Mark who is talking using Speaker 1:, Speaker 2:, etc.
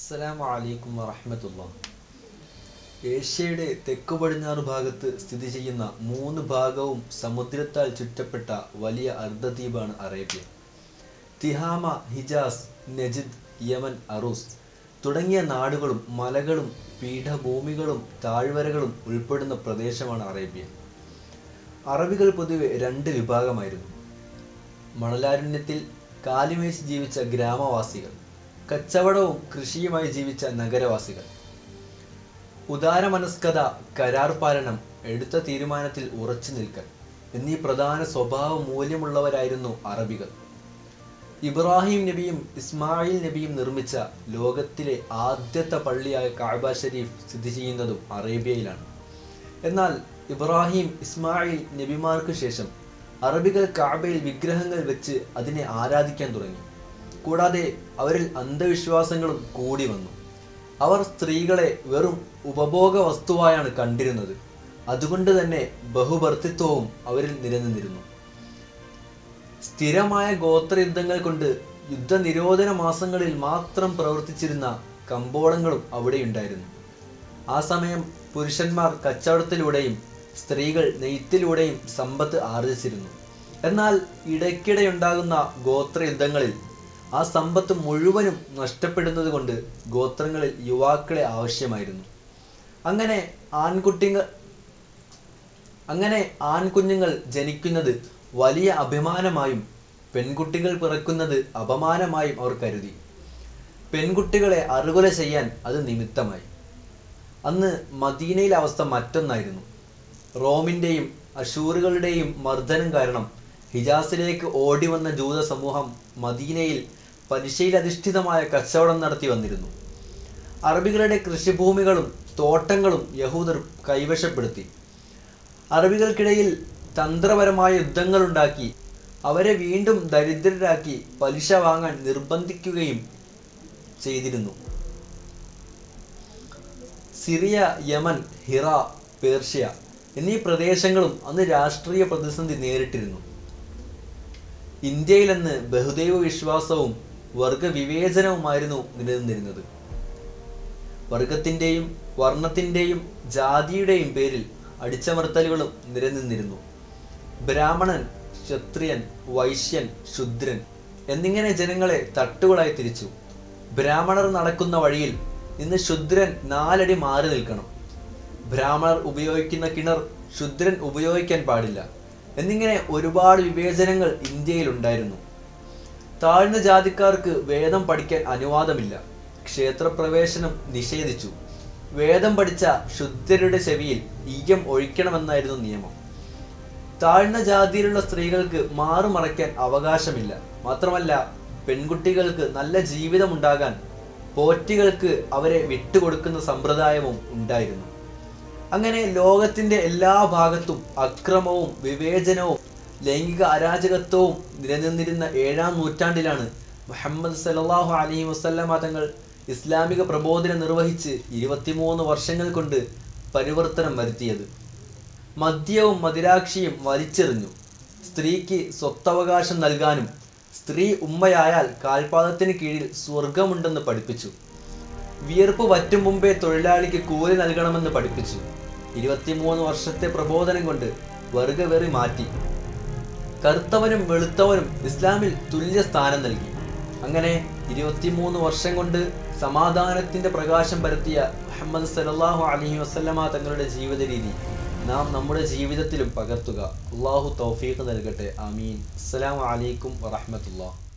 Speaker 1: അസ്സലാമു അലൈക്കും വറഹ്മത്തുള്ളാ. ഏഷ്യയുടെ തെക്കു പടിഞ്ഞാറ് ഭാഗത്ത് സ്ഥിതി ചെയ്യുന്ന മൂന്ന് ഭാഗവും സമുദ്രത്താൽ ചുറ്റപ്പെട്ട വലിയ അർദ്ധദ്വീപാണ് Arabia. Tihama Hijaz Najd Yemen അറൂസ് തുടങ്ങിയ നാടുകളും മലകളും പീഠഭൂമികളും താഴ്വരകളും ഉൾപ്പെടുന്ന പ്രദേശമാണ് അറേബ്യ. അറബികൾ പൊതുവെ രണ്ട് വിഭാഗമായിരുന്നു. മണലാരണ്യത്തിൽ കാലിമേശ് ജീവിച്ച ഗ്രാമവാസികൾ. കച്ചവടവും കൃഷിയുമായി ജീവിച്ച നഗരവാസികൾ. ഉദാരമനസ്കത കരാർ പാലനം എടുത്ത തീരുമാനത്തിൽ ഉറച്ചു നിൽക്കൽ എന്നീ പ്രധാന സ്വഭാവ മൂല്യമുള്ളവരായിരുന്നു അറബികൾ. ഇബ്രാഹിം നബിയും ഇസ്മായിൽ നബിയും നിർമ്മിച്ച ലോകത്തിലെ ആദ്യത്തെ പള്ളിയായ കാബ ഷരീഫ് സ്ഥിതി ചെയ്യുന്നതും അറേബ്യയിലാണ്. എന്നാൽ ഇബ്രാഹിം ഇസ്മായിൽ നബിമാർക്ക് ശേഷം അറബികൾ കാബയിൽ വിഗ്രഹങ്ങൾ വെച്ച് അതിനെ ആരാധിക്കാൻ തുടങ്ങി. കൂടാതെ അവരിൽ അന്ധവിശ്വാസങ്ങളും കൂടി വന്നു. അവർ സ്ത്രീകളെ വെറും ഉപഭോഗ വസ്തുവായാണ് കണ്ടിരുന്നത്. അതുകൊണ്ട് തന്നെ ബഹുഭർത്തിത്വവും അവരിൽ നിലനിന്നിരുന്നു. സ്ഥിരമായ ഗോത്ര യുദ്ധങ്ങൾ കൊണ്ട് യുദ്ധനിരോധന മാസങ്ങളിൽ മാത്രം പ്രവർത്തിച്ചിരുന്ന കമ്പോളങ്ങളും അവിടെയുണ്ടായിരുന്നു. ആ സമയം പുരുഷന്മാർ കച്ചവടത്തിലൂടെയും സ്ത്രീകൾ നെയ്ത്തിലൂടെയും സമ്പത്ത് ആർജിച്ചിരുന്നു. എന്നാൽ ഇടയ്ക്കിടെയുണ്ടാകുന്ന ഗോത്രയുദ്ധങ്ങളിൽ ആ സമ്പത്ത് മുഴുവനും നഷ്ടപ്പെടുന്നത് കൊണ്ട് ഗോത്രങ്ങളിൽ യുവാക്കളെ ആവശ്യമായിരുന്നു. അങ്ങനെ ആൺകുട്ടികൾ അങ്ങനെ ആൺകുഞ്ഞുങ്ങൾ ജനിക്കുന്നത് വലിയ അഭിമാനമായും പെൺകുട്ടികൾ പിറക്കുന്നത് അപമാനമായും അവർ കരുതി. പെൺകുട്ടികളെ അറുകൊല ചെയ്യാൻ അത് നിമിത്തമായി. അന്ന് മദീനയിലെ അവസ്ഥ മറ്റൊന്നായിരുന്നു. റോമിന്റെയും അഷൂറുകളുടെയും മർദ്ദനം കാരണം ഹിജാസിലേക്ക് ഓടി വന്ന ജൂത സമൂഹം മദീനയിൽ പരിശീലധിഷ്ഠിതമായ കച്ചവടം നടത്തി വന്നിരുന്നു. അറബികളുടെ കൃഷിഭൂമികളും തോട്ടങ്ങളും യഹൂദർ കൈവശപ്പെടുത്തി. അറബികൾക്കിടയിൽ തന്ത്രപരമായ യുദ്ധങ്ങളുണ്ടാക്കി. അവരെ വീണ്ടും ദരിദ്രരാക്കി പലിശ വാങ്ങാൻ നിർബന്ധിക്കുകയും ചെയ്തിരുന്നു. സിറിയ യമൻ ഹിറ പേർഷ്യ എന്നീ പ്രദേശങ്ങളും അന്ന് രാഷ്ട്രീയ പ്രതിസന്ധി നേരിട്ടിരുന്നു. ഇന്ത്യയിലെന്ന് ബഹുദൈവ വിശ്വാസവും വർഗവിവേചനവുമായിരുന്നു നിലനിന്നിരുന്നത് വർഗത്തിന്റെയും വർണത്തിന്റെയും ജാതിയുടെയും പേരിൽ അടിച്ചമർത്തലുകളും നിലനിന്നിരുന്നു. ബ്രാഹ്മണൻ ക്ഷത്രിയൻ വൈശ്യൻ ശുദ്രൻ എന്നിങ്ങനെ ജനങ്ങളെ തട്ടുകളായി തിരിച്ചു. ബ്രാഹ്മണർ നടക്കുന്ന വഴിയിൽ ഇന്ന് ശുദ്രൻ നാലടി മാറി നിൽക്കണം. ബ്രാഹ്മണർ ഉപയോഗിക്കുന്ന കിണർ ശുദ്രൻ ഉപയോഗിക്കാൻ പാടില്ല. എന്നിങ്ങനെ ഒരുപാട് വിവേചനങ്ങൾ ഇന്ത്യയിൽ ഉണ്ടായിരുന്നു. താഴ്ന്ന ജാതിക്കാർക്ക് വേദം പഠിക്കാൻ അനുവാദമില്ല. ക്ഷേത്രപ്രവേശനം നിഷേധിച്ചു. വേദം പഠിച്ച ശുദ്ധരുടെ ചെവിയിൽ ഈയം ഒഴിക്കണമെന്നായിരുന്നു നിയമം. താഴ്ന്ന ജാതിയിലുള്ള സ്ത്രീകൾക്ക് മാറുമറയ്ക്കാൻ അവകാശമില്ല. മാത്രമല്ല പെൺകുട്ടികൾക്ക് നല്ല ജീവിതമുണ്ടാകാൻ പോറ്റികൾക്ക് അവരെ വിട്ടുകൊടുക്കുന്ന സമ്പ്രദായവും ഉണ്ടായിരുന്നു. അങ്ങനെ ലോകത്തിന്റെ എല്ലാ ഭാഗത്തും അക്രമവും വിവേചനവും ലൈംഗിക അരാജകത്വവും നിലനിന്നിരുന്ന ഏഴാം നൂറ്റാണ്ടിലാണ് മുഹമ്മദ് സലാഹു അലൈഹി വസല്ലമ തങ്ങൾ ഇസ്ലാമിക പ്രബോധനം നിർവഹിച്ച് ഇരുപത്തിമൂന്ന് വർഷങ്ങൾ കൊണ്ട് പരിവർത്തനം വരുത്തിയത്. മദ്യവും മദിരാക്ഷിയും വലിച്ചെറിഞ്ഞു. സ്ത്രീക്ക് സ്വത്തവകാശം നൽകാനും സ്ത്രീ ഉമ്മയായാൽ കാൽപാദത്തിന് കീഴിൽ സ്വർഗമുണ്ടെന്ന് പഠിപ്പിച്ചു. വിയർപ്പ് വറ്റും മുമ്പേ തൊഴിലാളിക്ക് കൂലി നൽകണമെന്ന് പഠിപ്പിച്ചു. ഇരുപത്തിമൂന്ന് വർഷത്തെ പ്രബോധനം കൊണ്ട് വർഗവെറി മാറ്റി. കറുത്തവനും വെളുത്തവനും ഇസ്ലാമിൽ തുല്യ സ്ഥാനം നൽകി. അങ്ങനെ ഇരുപത്തിമൂന്ന് വർഷം കൊണ്ട് സമാധാനത്തിന്റെ പ്രകാശം പരത്തിയ മുഹമ്മദ് സലാഹു അലൈഹി വസല്ലമ തങ്ങളുടെ ജീവിത രീതി നാം നമ്മുടെ ജീവിതത്തിലും പകർത്തുക. അള്ളാഹു തൗഫീഖ് നൽകട്ടെ. ആമീൻ. അസ്സലാമു അലൈക്കും വറഹ്മത്തുള്ളാഹി.